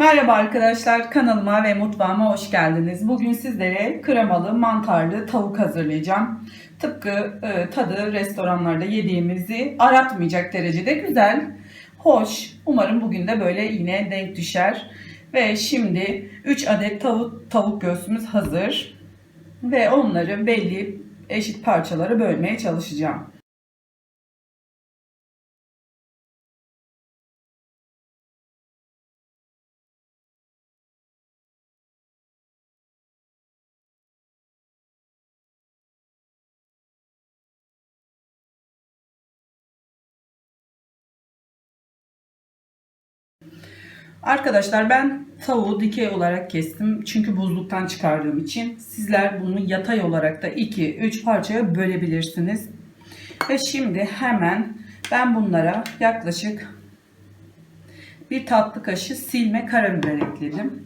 Merhaba arkadaşlar kanalıma ve mutfağıma hoş geldiniz. Bugün sizlere kremalı mantarlı tavuk hazırlayacağım. Tıpkı e, tadı restoranlarda yediğimizi aratmayacak derecede güzel, hoş. Umarım bugün de böyle yine denk düşer. Ve şimdi 3 adet tavuk, tavuk göğsümüz hazır. Ve onları belli eşit parçalara bölmeye çalışacağım. Arkadaşlar ben tavuğu dikey olarak kestim. Çünkü buzluktan çıkardığım için. Sizler bunu yatay olarak da 2-3 parçaya bölebilirsiniz. Ve şimdi hemen ben bunlara yaklaşık bir tatlı kaşığı silme karabiber ekledim.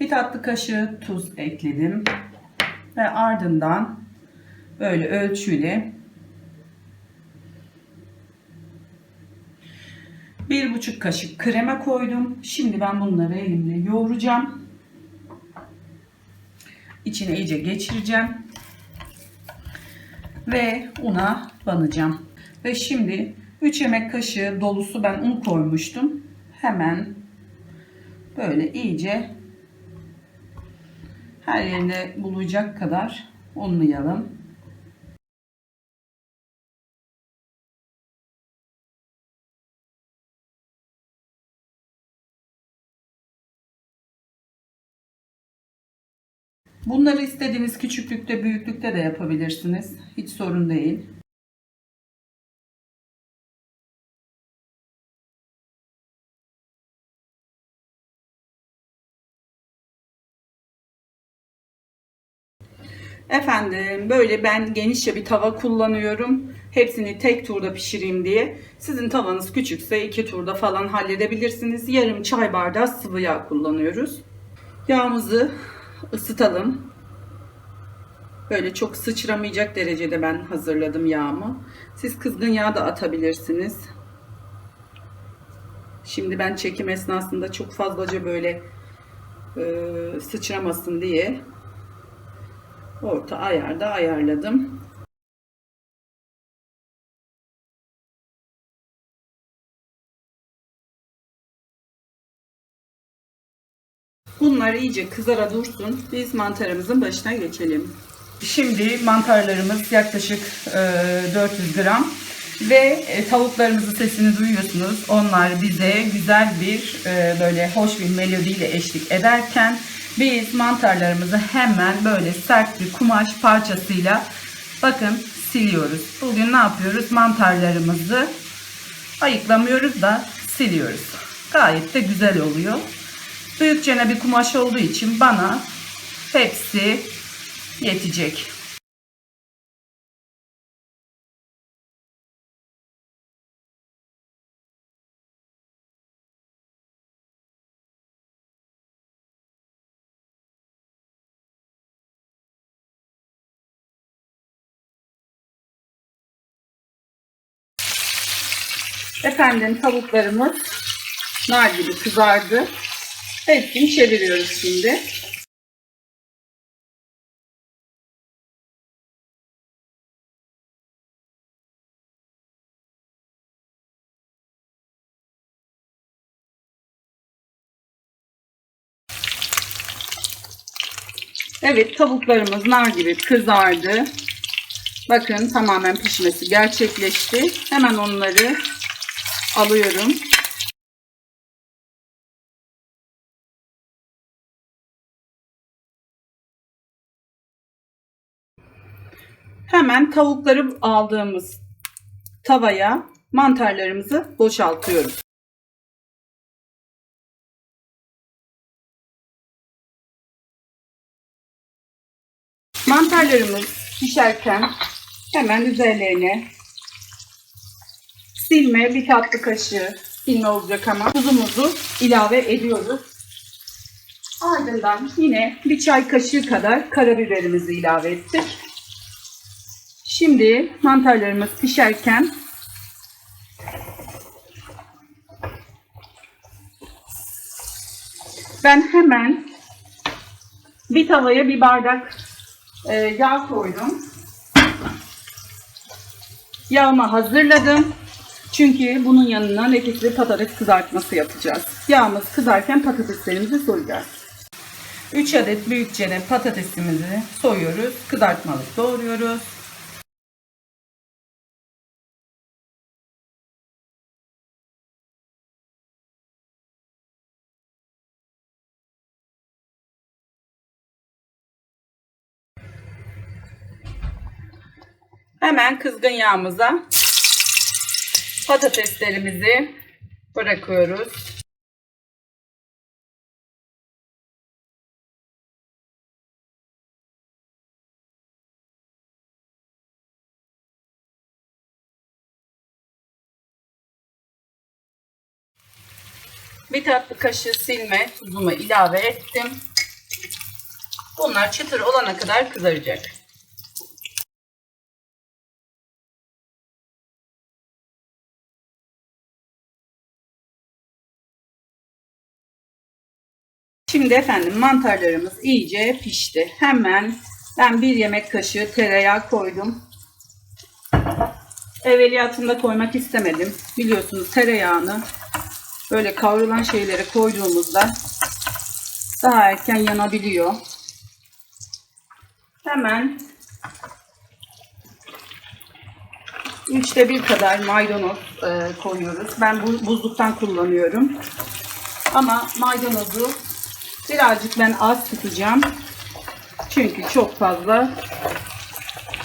Bir tatlı kaşığı tuz ekledim. Ve ardından böyle ölçüyle Bir buçuk kaşık krema koydum. Şimdi ben bunları elimle yoğuracağım. İçine iyice geçireceğim. Ve una banacağım. Ve şimdi 3 yemek kaşığı dolusu ben un koymuştum. Hemen böyle iyice her yerine bulacak kadar unlayalım. Bunları istediğiniz küçüklükte, büyüklükte de yapabilirsiniz. Hiç sorun değil. Efendim böyle ben genişçe bir tava kullanıyorum. Hepsini tek turda pişireyim diye. Sizin tavanız küçükse iki turda falan halledebilirsiniz. Yarım çay bardağı sıvı yağ kullanıyoruz. Yağımızı ısıtalım. Böyle çok sıçramayacak derecede ben hazırladım yağımı. Siz kızgın yağ da atabilirsiniz. Şimdi ben çekim esnasında çok fazlaca böyle e, sıçramasın diye orta ayarda ayarladım. Bunlar iyice kızara dursun. Biz mantarımızın başına geçelim. Şimdi mantarlarımız yaklaşık e, 400 gram ve e, tavuklarımızın sesini duyuyorsunuz. Onlar bize güzel bir e, böyle hoş bir melodiyle eşlik ederken biz mantarlarımızı hemen böyle sert bir kumaş parçasıyla bakın siliyoruz. Bugün ne yapıyoruz? Mantarlarımızı ayıklamıyoruz da siliyoruz. Gayet de güzel oluyor. Büyükçene bir kumaş olduğu için bana hepsi yetecek. Efendim tavuklarımız nar gibi kızardı. Hepsini çeviriyoruz şimdi. Evet tavuklarımız nar gibi kızardı. Bakın tamamen pişmesi gerçekleşti. Hemen onları alıyorum. Hemen tavukları aldığımız tavaya mantarlarımızı boşaltıyoruz. Mantarlarımız pişerken hemen üzerlerine silme bir tatlı kaşığı silme olacak ama tuzumuzu ilave ediyoruz. Ardından yine bir çay kaşığı kadar karabiberimizi ilave ettik. Şimdi mantarlarımız pişerken Ben hemen bir tavaya bir bardak e, yağ koydum. Yağımı hazırladım. Çünkü bunun yanına lekesli patates kızartması yapacağız. Yağımız kızarken patateslerimizi soyacağız. 3 adet büyükçe patatesimizi soyuyoruz. Kızartmalık doğruyoruz. Hemen kızgın yağımıza patateslerimizi bırakıyoruz. Bir tatlı kaşığı silme tuzumu ilave ettim. Bunlar çıtır olana kadar kızaracak. Şimdi efendim mantarlarımız iyice pişti. Hemen ben bir yemek kaşığı tereyağı koydum. Evveliyatında koymak istemedim. Biliyorsunuz tereyağını böyle kavrulan şeylere koyduğumuzda daha erken yanabiliyor. Hemen üçte bir kadar maydanoz e, koyuyoruz. Ben bu buzluktan kullanıyorum. Ama maydanozu birazcık ben az tutacağım. Çünkü çok fazla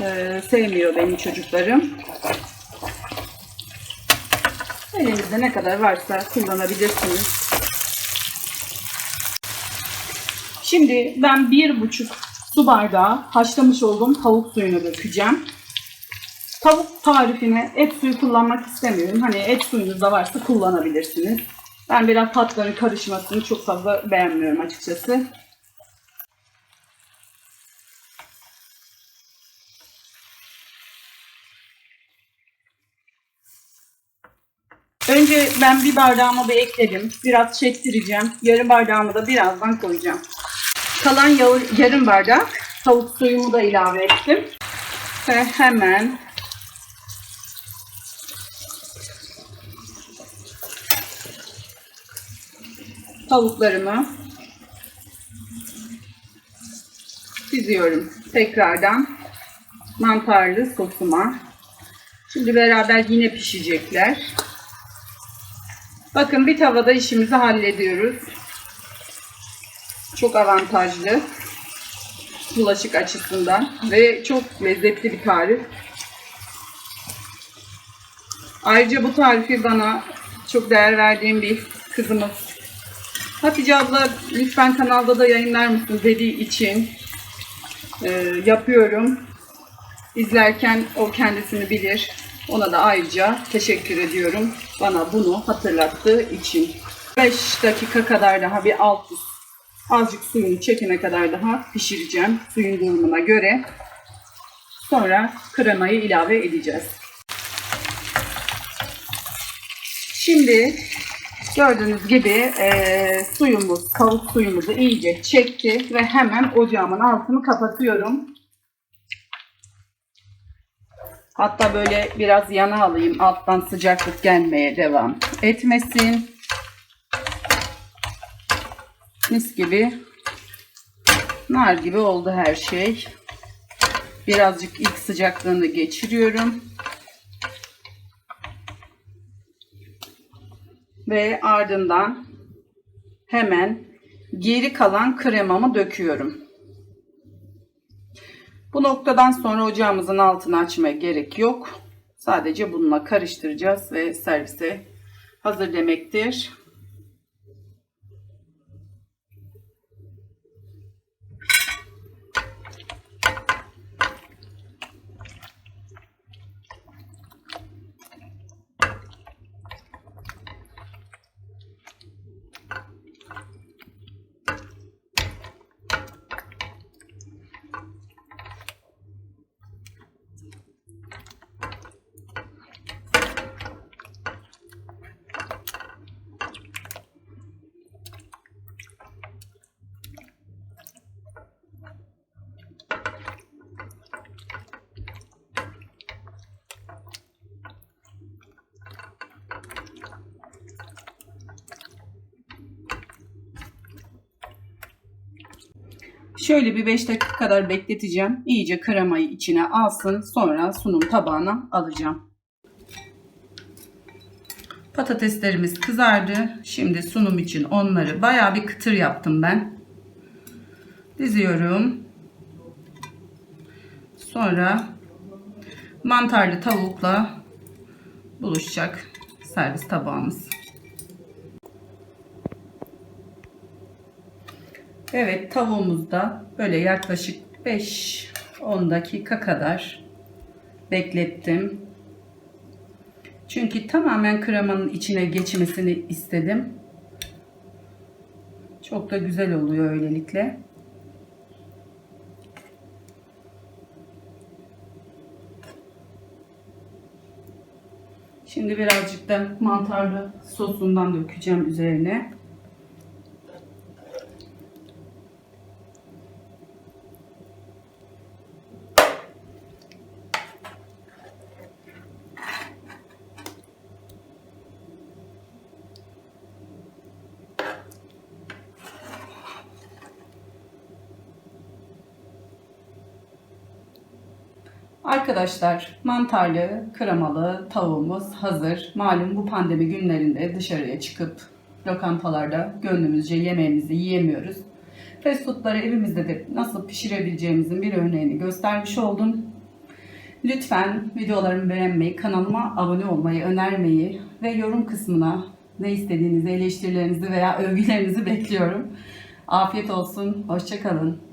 e, sevmiyor benim çocuklarım. Elinizde ne kadar varsa kullanabilirsiniz. Şimdi ben bir buçuk su bardağı haşlamış olduğum tavuk suyunu dökeceğim. Tavuk tarifine et suyu kullanmak istemiyorum. Hani et suyunuz da varsa kullanabilirsiniz. Ben biraz tatların karışmasını çok fazla beğenmiyorum açıkçası. Önce ben bir bardağıma bir ekledim. Biraz çektireceğim. Yarım bardağımı da birazdan koyacağım. Kalan yarım bardak tavuk suyumu da ilave ettim. Ve hemen tavuklarımı diziyorum tekrardan mantarlı sosuma. Şimdi beraber yine pişecekler. Bakın bir tavada işimizi hallediyoruz. Çok avantajlı. Bulaşık açısından ve çok lezzetli bir tarif. Ayrıca bu tarifi bana çok değer verdiğim bir kızımız Hatice abla lütfen kanalda da yayınlar mısın dediği için e, yapıyorum. İzlerken o kendisini bilir. Ona da ayrıca teşekkür ediyorum. Bana bunu hatırlattığı için. 5 dakika kadar daha bir alt üst azıcık suyunu çekene kadar daha pişireceğim. Suyun durumuna göre. Sonra kremayı ilave edeceğiz. Şimdi gördüğünüz gibi e, suyumuz, tavuk suyumuzu iyice çekti ve hemen ocağımın altını kapatıyorum. Hatta böyle biraz yana alayım. Alttan sıcaklık gelmeye devam etmesin. Mis gibi nar gibi oldu her şey. Birazcık ilk sıcaklığını geçiriyorum. Ve ardından hemen geri kalan kremamı döküyorum. Bu noktadan sonra ocağımızın altını açmaya gerek yok. Sadece bununla karıştıracağız ve servise hazır demektir. Şöyle bir 5 dakika kadar bekleteceğim. İyice kremayı içine alsın. Sonra sunum tabağına alacağım. Patateslerimiz kızardı. Şimdi sunum için onları bayağı bir kıtır yaptım ben. Diziyorum. Sonra mantarlı tavukla buluşacak servis tabağımız. Evet tavuğumuzu da böyle yaklaşık 5-10 dakika kadar beklettim. Çünkü tamamen kremanın içine geçmesini istedim. Çok da güzel oluyor öylelikle. Şimdi birazcık da mantarlı sosundan dökeceğim üzerine. Arkadaşlar mantarlı, kremalı tavuğumuz hazır. Malum bu pandemi günlerinde dışarıya çıkıp lokantalarda gönlümüzce yemeğimizi yiyemiyoruz. Fast foodları evimizde de nasıl pişirebileceğimizin bir örneğini göstermiş oldum. Lütfen videolarımı beğenmeyi, kanalıma abone olmayı, önermeyi ve yorum kısmına ne istediğinizi, eleştirilerinizi veya övgülerinizi bekliyorum. Afiyet olsun, hoşçakalın.